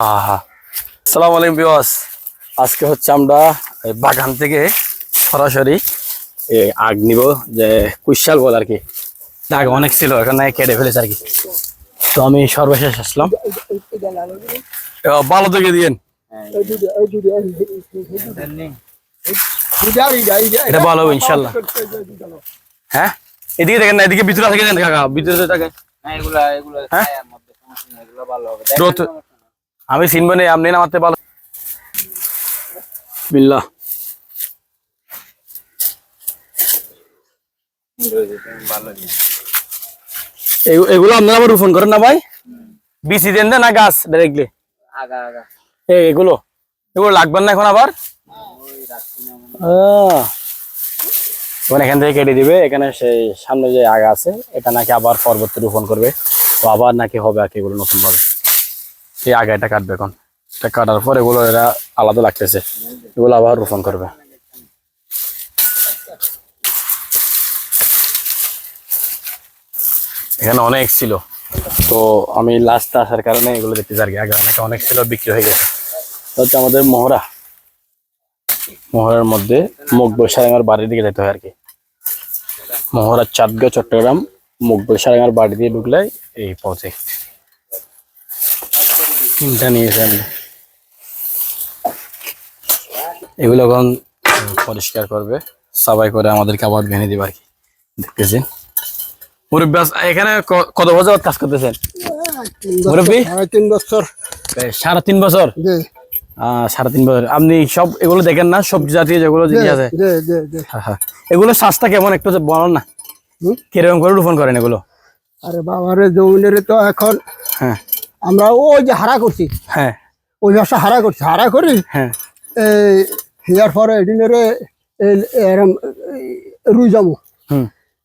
আহা। সালাম আলাইকুম বিওয়াস আজকে হচ্ছে আমরা বাগান থেকে সরাসরি আগ নিব যে কুশাল বল আর কি। আগ অনেক ছিল এখন কেটে ফেলেছে আর কি। তো আমি সর্বশেষ আসলাম। ভালো থেকে দিয়েন। এটা ভালো হবে ইনশাল্লাহ। হ্যাঁ? এদিকে দেখেন না এদিকে ভিতরে থেকে কাকা ভিতরে থাকে এগুলা এগুলা হ্যাঁ? ভালো হবে। আমি চিনব নেই আপনি না মারতে ভালো বিল্লাহ। ভালো জিনিস। এগু- এগুলো আপনারা আবার রোপণ করেন না ভাই? বিসি দেন না গাছ ডাইরেক্টলি এগুলো? এগুলো লাগবেন না এখন আবার? মনে। এখন থেকে কেটে দিবে, এখানে সেই সামনে যে আগা আছে, এটা নাকি আবার পরবর্তী রোপণ করবে। তো আবার নাকি হবে আর কি এগুলো নতুন ভাবে এই আগা এটা কাটবে এখন। এটা কাটার পর এগুলো এরা আলাদা লাগতেছে। এগুলো আবার রোপণ করবে। এখানে অনেক ছিল। তো আমি লাস্ট আসার কারণে এগুলো দেখতে কি। আগে অনেক অনেক ছিল, বিক্রি হয়ে গেছে। হচ্ছে আমাদের মোহরা মহড়ার মধ্যে মকবুল সারেঙ্গার বাড়ির দিকে যেতে হয় আর কি। মহড়া চাঁদগাঁও, চট্টগ্রাম মকবুল সারেঙ্গার বাড়ি দিয়ে ঢুকলে এই প্রজেক্ট তিনটা নিয়েছে আমি এগুলো এখন পরিষ্কার করবে। সবাই করে আমাদেরকে আবার ভেঙে দিবে আর কি। মুরব্বী এখানে কত বছর কাজ করতেছেন? মুরব্বী? সাড়ে তিন বছর? সাড়ে তিন বছর সাড়ে তিন বছর। আপনি সব এগুলো দেখেন না? সবজি জাতীয় যেগুলো জিনিস আছে? হ্যাঁ, হ্যাঁ। এগুলো শ্বাসটা কেমন? একটু বলেন না। কীরকম করে রোপণ করেন এগুলো? আরে বাবারে জমিনের তো এখন হ্যাঁ। আমরা ওই যে হারা করছি। হ্যাঁ। ওই ব্যবসা হারা করছি। হারা করি হ্যাঁ। এই ইয়ার পরে এদিনের এরম রুই যাব হুম।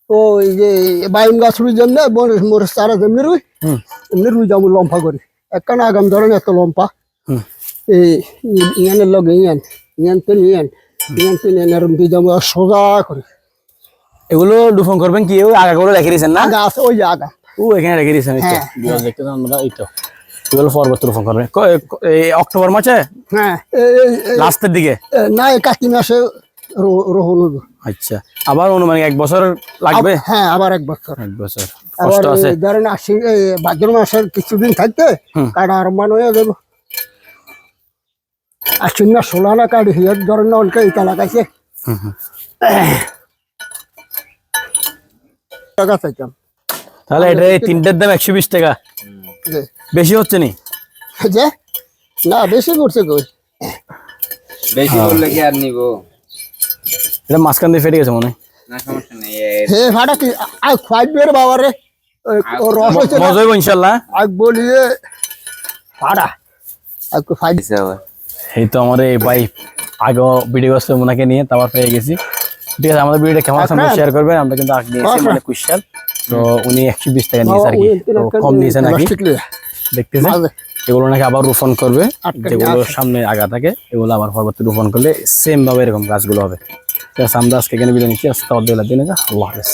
ওই যে বাইম গাছ রুই যেমনি মরিচ চারা যেমনি রুই এমনি রুই যাব লম্পা করি। একখান আগাম ধরেন এত লম্পা হুম। এই ই- ইয়ানের লগে ইয়ান ইয়ান তো ইয়ান ইয়ান তো ইয়ান এরম দুই যাব সোজা করি। এগুলো রোপণ করবেন কি? ওই আগাগুলো রেখে দিয়েছেন না? গাছ ওই যে আগা। ও এখানে রেখে দিয়েছেন হ্যাঁ, দেখতেছেন আমরা এই তো। পরবর্তী রোপণ এই অক্টোবর মাসে? হ্যাঁ। লাস্টের দিকে? না এই কার্তিক মাসে আচ্ছা। আবার অনুমানিক এক বছর লাগবে? হ্যাঁ আবার এক বছর। এক বছর। কষ্ট আছে। ধরেন আশ্বিন ভাদ্র মাসের কিছুদিন থাকতে হুম। কাটা আরম্ভ হয়ে যাব। আশ্বিন মাস ষোলো না কাটি হিয়ার ধরেন না অনেকে ইটা লাগাইছে। হুম, হুম। টাকা চাইতাম। তাহলে এটা এই তিনটের দাম একশো বিশ টাকা। বেশি হচ্ছে নি? যে? না বেশি করছে কই? বেশি করলে কি আর নিবো? এটা মাঝখান দিয়ে ফেটে গেছে মনে না সমস্যা নেই হে ভাড়া কি? বের বাবা রে। ও রস না? মজা হইব ইনশাল্লাহ আগ বলিয়ে ভাড়া আগ ফাইভ দিছে আবার। এই তো আমার এই ভাই আগে ভিডিও করছে ওনাকে নিয়ে তারপর পেয়ে গেছি। ঠিক আছে আমাদের ভিডিওটা কেমন আছে শেয়ার করবেন আমরা কিন্তু আগ নিয়েছি মানে কুশাল। তো উনি একশো বিশ টাকা নিয়েছে আর কি। কম নিয়েছে নাকি? দেখতেছেন? এগুলো নাকি আবার রোপণ করবে। যেগুলো সামনে আগা থাকে এগুলো আবার পরবর্তী রোপণ করলে সেম ভাবে এরকম গাছগুলো হবে। ঠিক আছে আমরা আজকে এখানে বিরিয়ানি আস্তে আল্লাহ হাফেজ।